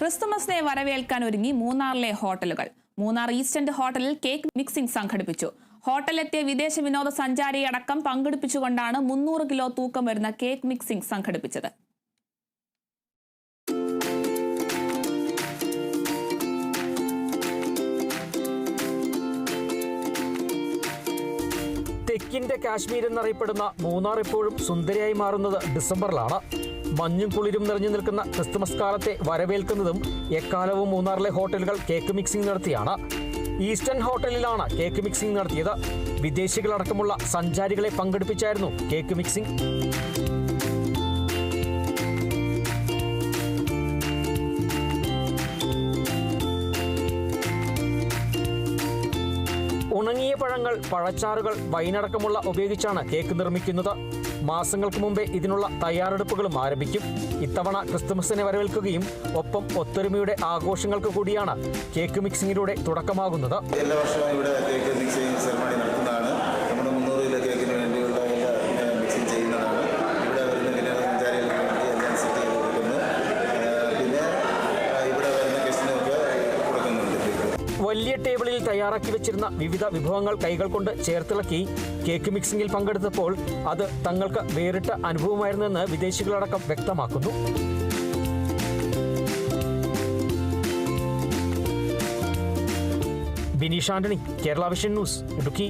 ക്രിസ്തുമസിനെ വരവേൽക്കാൻ ഒരുങ്ങി മൂന്നാറിലെ ഹോട്ടലുകൾ. മൂന്നാർ ഈസ്റ്റന്റ് ഹോട്ടലിൽ കേക്ക് മിക്സിംഗ് സംഘടിപ്പിച്ചു. ഹോട്ടലിലെത്തിയ വിദേശ വിനോദസഞ്ചാരിയെ അടക്കം പങ്കെടുപ്പിച്ചുകൊണ്ടാണ് മുന്നൂറ് കിലോ തൂക്കം വരുന്ന കേക്ക് മിക്സിംഗ് സംഘടിപ്പിച്ചത്. തെക്കിന്റെ കാശ്മീർ എന്നറിയപ്പെടുന്ന മൂന്നാർ ഇപ്പോഴും സുന്ദരിയായി മാറുന്നത് ഡിസംബറിലാണ്. മഞ്ഞും കുളിരും നിറഞ്ഞു നിൽക്കുന്ന ക്രിസ്തുമസ് കാലത്തെ വരവേൽക്കുന്നതും എക്കാലവും മൂന്നാറിലെ ഹോട്ടലുകൾ കേക്ക് മിക്സിംഗ് നടത്തിയാണ്. ഈസ്റ്റേൺ ഹോട്ടലിലാണ് കേക്ക് മിക്സിംഗ് നടത്തിയത്. വിദേശികളടക്കമുള്ള സഞ്ചാരികളെ പങ്കെടുപ്പിച്ചായിരുന്നു കേക്ക് മിക്സിംഗ്. ഉണങ്ങിയ പഴങ്ങൾ പഴച്ചാറുകൾ വൈനടക്കമുള്ള ഉപയോഗിച്ചാണ് കേക്ക് നിർമ്മിക്കുന്നത്. മാസങ്ങൾക്ക് മുമ്പേ ഇതിനുള്ള തയ്യാറെടുപ്പുകളും ആരംഭിക്കും. ഇത്തവണ ക്രിസ്തുമസിനെ വരവേൽക്കുകയും ഒപ്പം ഒത്തൊരുമയുടെ ആഘോഷങ്ങൾക്ക് കൂടിയാണ് കേക്ക് മിക്സിങ്ങിലൂടെ തുടക്കമാകുന്നത്. എല്ലാ വർഷവും ഇവിടെ കേക്ക് മിക്സിംഗ് സെറമണി നമ്മുടെ മുന്നൂറ് കിലോ കേക്കിന് വേണ്ടിയുള്ള എല്ലാ ഏഹ്, മിക്സിംഗ് ചെയ്യുന്നതാണ് ഇവിടെ വരുന്ന വിനോദസഞ്ചാരികൾക്ക് വേണ്ടി എല്ലാം സെറ്റ് ചെയ്ത് കൊടുക്കുന്നു ഏഹ്, പിന്നെ ഏഹ്, ഇവിടെ വരുന്ന ഗസ്റ്റിനൊക്കെ കൊടുക്കുന്നുണ്ട് കേക്ക് വലിയ ടേബിളിൽ തയ്യാറാക്കി വെച്ചിരുന്ന വിവിധ വിഭവങ്ങൾ കൈകൾ കൊണ്ട് ചേർത്തിളക്കി കേക്ക് മിക്സിംഗിൽ പങ്കെടുത്തപ്പോൾ അത് തങ്ങൾക്ക് വേറിട്ട അനുഭവമായിരുന്നെന്ന് വിദേശികളടക്കം വ്യക്തമാക്കുന്നു. Bineesh Antony Kerala Vision News Idukki.